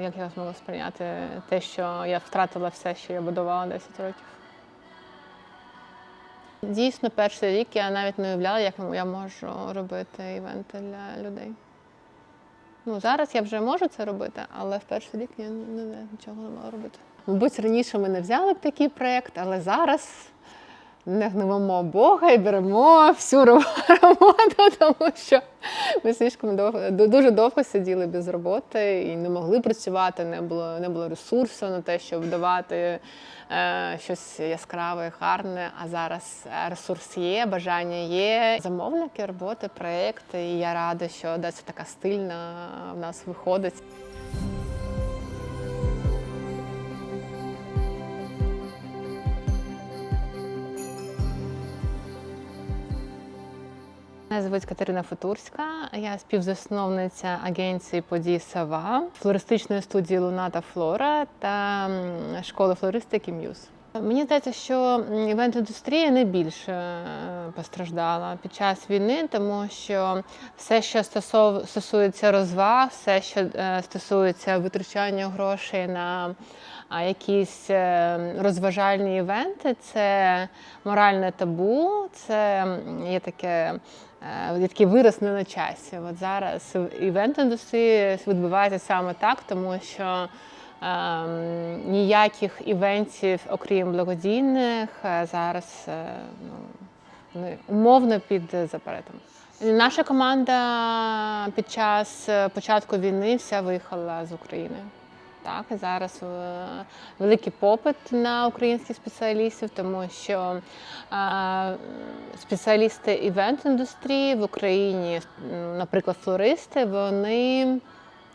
як я змогла сприйняти те, що я втратила все, що я будувала 10 років. Дійсно, перший рік я навіть не уявляла, як я можу робити івенти для людей. Ну, зараз я вже можу це робити, але в перший рік я не, не, нічого не мала робити. Мабуть, раніше ми не взяли б такий проєкт, але зараз не гневимо Бога і беремо всю роботу, тому що ми слишком довго дуже довго сиділи без роботи і не могли працювати, не було, не було ресурсу на те, щоб давати е, щось яскраве, гарне. А зараз ресурс є, бажання є. Замовники, роботи, проекти. І я рада, що десь така стильна в нас виходить. Мене звуть Катерина Футурська, я співзасновниця агенції подій Сава, флористичної студії Луна та Флора та школи флористики М'юз. Мені здається, що івент-індустрія не більше е, постраждала під час війни, тому що все, що стосов- стосується розваг, все, що е, стосується витрачання грошей на якісь е, розважальні івенти, це моральне табу, це є таке. Є такий вираз не на часі. От зараз івент-індустрія відбувається саме так, тому що ніяких івентів, окрім благодійних, е, зараз е, ну, умовно під запретом. Наша команда під час е, початку війни вся виїхала з України. Так, зараз великий попит на українських спеціалістів, тому що спеціалісти івент-індустрії в Україні, наприклад, флористи, вони,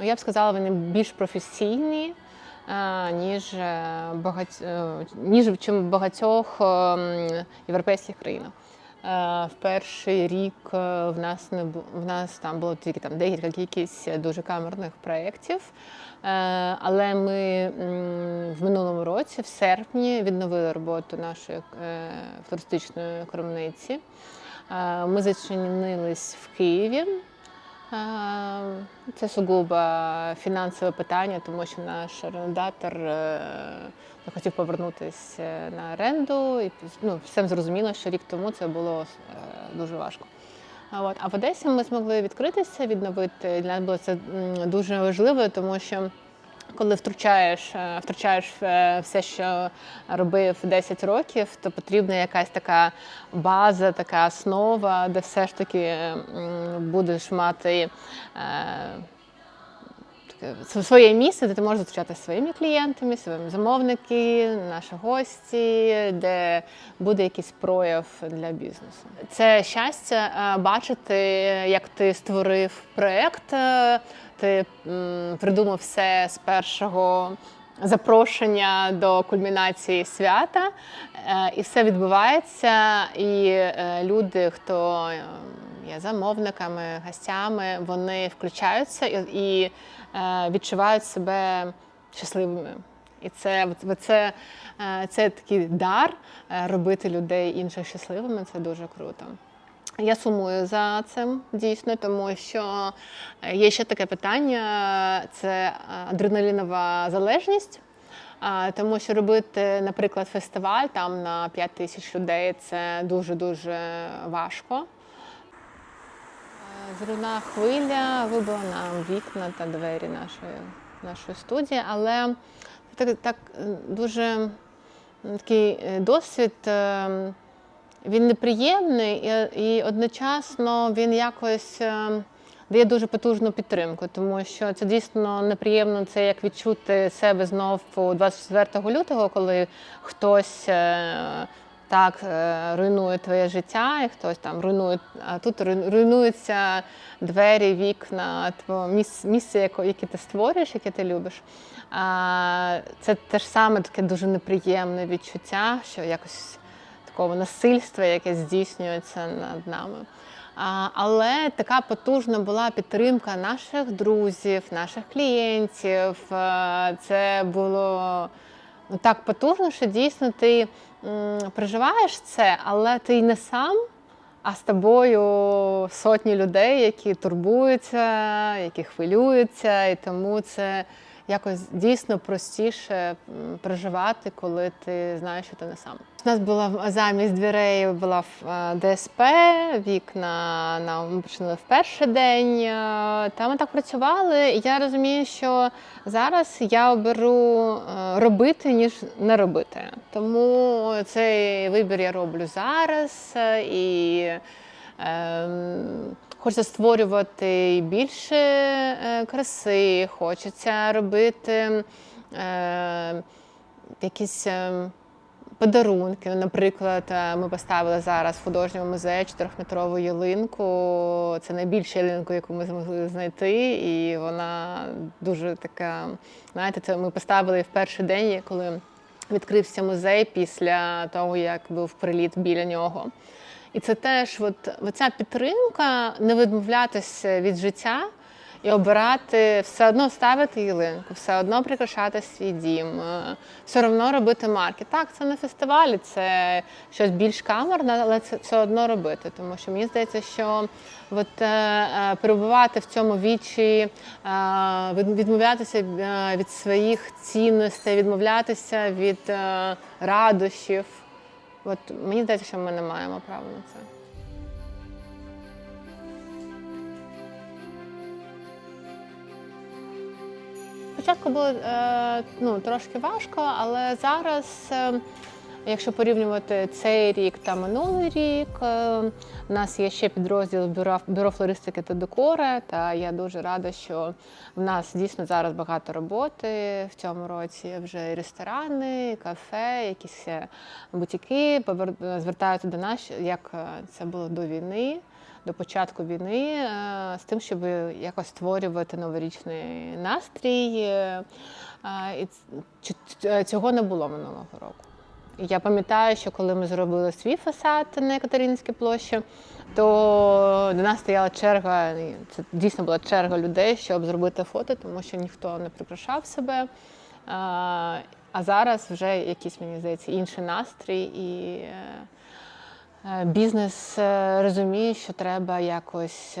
я б сказала, вони більш професійні, ніж, е, багать, е, ніж чим в багатьох е, європейських країнах. Е, В перший рік е, в нас не в нас там було тільки там декілька кількість дуже камерних проєктів. Е, Але ми в минулому році, в серпні, відновили роботу нашої е, флористичної крамниці. Е, Ми зачинились в Києві. Е, Це сугубо фінансове питання, тому що наш орендатор не захотів повернутися на оренду. І ну, всім зрозуміло, що рік тому це було е, дуже важко. От. А в Одесі ми змогли відкритися, відновити. Для нас було це дуже важливо, тому що коли втручаєш, втручаєш е, все, що робив 10 років, то потрібна якась така база, така основа, де все ж таки будеш мати. Своє місце, де ти можеш зустрічатися зі своїми клієнтами, своїми замовники, наші гості, де буде якийсь прояв для бізнесу. Це щастя е, бачити, як ти створив проєкт, е, ти придумав все з першого запрошення до кульмінації свята, е, і все відбувається. І люди, хто е, є замовниками, гостями, вони включаються і, і е, відчувають себе щасливими. І це, це, е, це такий дар е, робити людей інших щасливими. Це дуже круто. Я сумую за цим дійсно, тому що е, є ще таке питання: це адреналінова залежність. Тому що робити, наприклад, фестиваль там на 5 тисяч людей це дуже дуже важко. Е, хвиля вибила нам вікна та двері нашої, нашої студії, але так, так е, дуже такий е, досвід. е, Він неприємний і, і одночасно він якось дає дуже потужну підтримку, тому що це дійсно неприємно. Це як відчути себе знов у 24 лютого, коли хтось так е, руйнує твоє життя, і хтось там руйнує, а тут руйнуються двері, вікна, твого місце, яке ти створюєш, яке ти любиш. Це те ж саме таке дуже неприємне відчуття, що якось такого насильства, яке здійснюється над нами. Але така потужна була підтримка наших друзів, наших клієнтів. Е, Це було ну, так потужно, що дійсно ти проживаєш це, але ти й не сам, а з тобою сотні людей, які турбуються, які хвилюються, і тому це якось дійсно простіше проживати, коли ти знаєш, що ти не сам. У нас була замість дверей була е, ДСП, вікна нам ми почали в перший день. е, Та ми так працювали. Я розумію, що зараз я оберу е, робити, ніж не робити. Тому цей вибір я роблю зараз і. Ем, Хочеться створювати більше е, краси, хочеться робити е, якісь е, подарунки. Наприклад, е, ми поставили зараз в художньому музеї чотирьохметрову ялинку. Це найбільша ялинка, яку ми змогли знайти, і вона дуже така. Знаєте, це ми поставили в перший день, коли відкрився музей після того, як був приліт біля нього. І це теж от, оця підтримка не відмовлятися від життя і обирати, все одно ставити ялинку, все одно прикрашати свій дім, е, все одно робити марки. Так, це не фестивалі, це щось більш камерне, але це все одно робити. Тому що мені здається, що от, е, е, перебувати в цьому вічі, відмовлятися від своїх цінностей, відмовлятися від радощів. От мені здається, що ми не маємо права на це. Спочатку було е, ну, трошки важко, але зараз, е, якщо порівнювати цей рік та минулий рік, е, у нас є ще підрозділ бюро, бюро флористики та декора. Та я дуже рада, що в нас дійсно зараз багато роботи в цьому році. Вже ресторани, кафе, якісь е, бутіки звертаються до нас, як е, це було до війни до початку війни е, з тим, щоб якось створювати новорічний настрій. Е, е, І цього не було минулого року. Я пам'ятаю, що коли ми зробили свій фасад на Екатеринській площі, то до нас стояла черга, це дійсно була черга людей, щоб зробити фото, тому що ніхто не прикрашав себе. А зараз вже якийсь, мені здається, інший настрій і. е, Е, Бізнес е, розуміє, що треба якось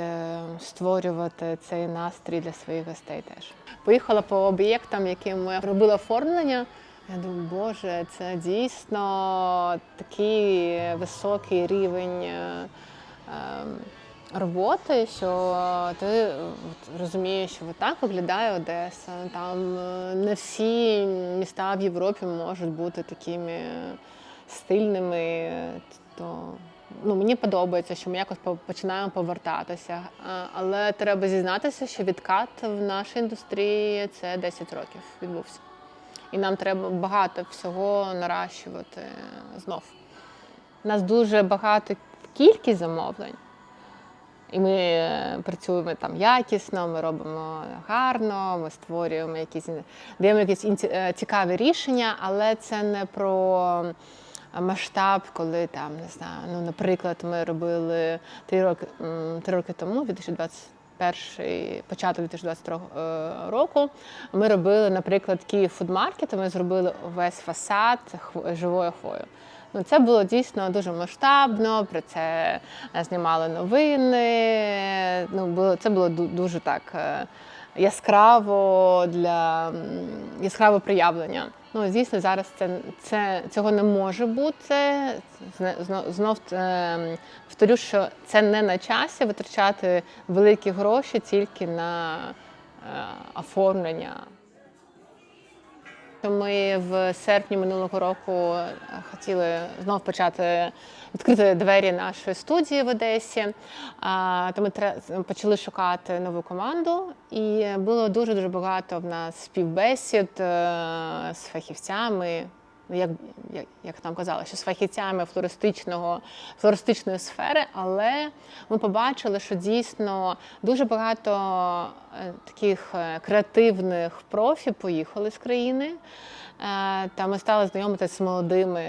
створювати цей настрій для своїх гостей теж. Поїхала по об'єктам, яким ми робили оформлення. Я думаю, боже, це дійсно такий високий рівень е, ем, роботи, що ти е, розумієш, що так виглядає Одеса. Там е, не всі міста в Європі можуть бути такими стильними. То ну, мені подобається, що ми якось по- починаємо повертатися. Але треба зізнатися, що відкат в нашій індустрії це 10 років відбувся. І нам треба багато всього наращувати знов. У нас дуже багато кількість замовлень. І ми е, працюємо там якісно, ми робимо гарно, ми створюємо якісь даємо якісь е, цікаві рішення, але це не про масштаб, коли там не знаю. Ну, наприклад, ми робили три роки три роки тому, 2021, початок 2022 е, року. Ми робили, наприклад, Київ фудмаркет. Ми зробили весь фасад живою хвою. Ну, це було дійсно дуже масштабно. Про це знімали новини. Ну, було це було дуже так е, яскраво для м, яскраве проявлення. Ну, звісно, зараз це, це цього не може бути. Знов, знов е, повторю, що це не на часі витрачати великі гроші тільки на е, оформлення. Ми в серпні минулого року хотіли знов почати відкрити двері нашої студії в Одесі. То ми почали шукати нову команду, і було дуже дуже багато в нас співбесід е, з фахівцями. Ну, Як, як, як нам казали, що з фахівцями флористичного, флористичної сфери, але ми побачили, що дійсно дуже багато е, таких е, креативних профі поїхали з країни. Е, Та ми стали знайомитися з молодими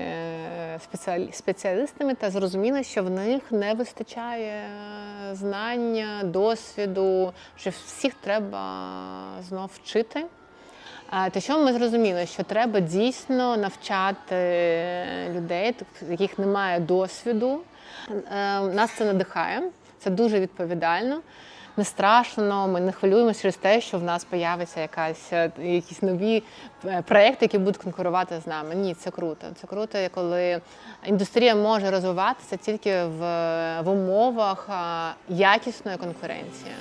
спеціалістами та зрозуміли, що в них не вистачає знань, досвіду, що всіх треба знов вчити. Е, Те, що ми зрозуміли, що треба дійсно навчати людей, яких немає досвіду. Е, Нас це надихає, це дуже відповідально. не страшно, ми не хвилюємося через те, що в нас появиться якась е, якісь нові е, проекти, які будуть конкурувати з нами. Ні, це круто. Це круто, коли індустрія може розвиватися тільки в, в умовах якісної конкуренції.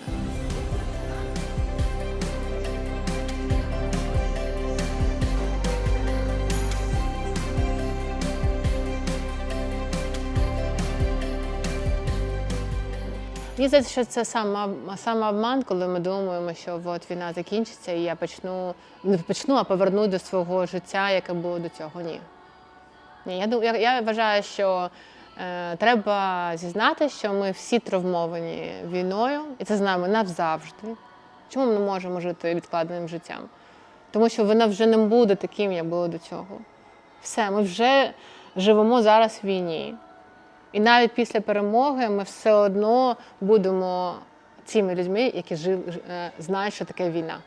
Мені здається, що це самообман, коли ми думаємо, що от війна закінчиться, і я почну не почну, а поверну до свого життя, яке було до цього. Ні. Ні, я я, я вважаю, що е, треба зізнати, що ми всі травмовані війною, і це з нами навзавжди. Чому ми не можемо жити відкладеним життям? Тому що вона вже не буде таким, як було до цього. Все, ми вже живемо зараз в війні. І навіть після перемоги ми все одно будемо цими людьми, які жив, е, знають, що таке війна.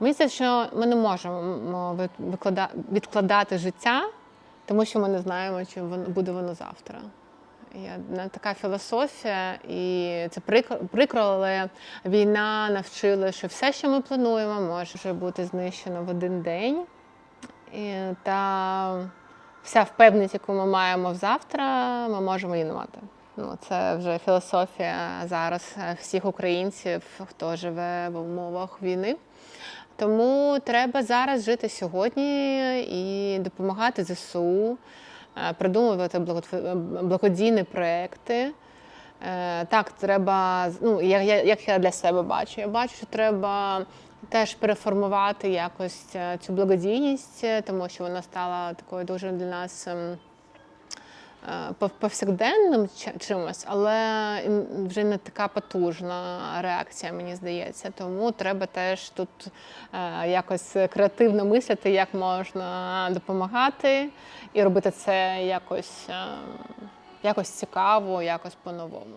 Мені здається, що ми не можемо відкладати життя, тому що ми не знаємо, чи буде воно завтра. Я, така філософія, і це прикро, прикро, але війна навчила, що все, що ми плануємо, може бути знищено в один день. І, та вся впевненість, яку ми маємо завтра, ми можемо її не мати. Ну, це вже філософія зараз всіх українців, хто живе в умовах війни. Тому треба зараз жити сьогодні і допомагати ЗСУ, е, придумувати благодійні проекти. Е, Так, треба, ну, як я для себе бачу, я бачу, що треба теж переформувати якось е, цю благодійність, е, тому що вона стала такою дуже для нас. ем, е, повсякденним чимось, але вже не така потужна реакція, мені здається. Тому треба теж тут якось креативно мислити, як можна допомагати і робити це якось, е, якось цікаво, якось по-новому.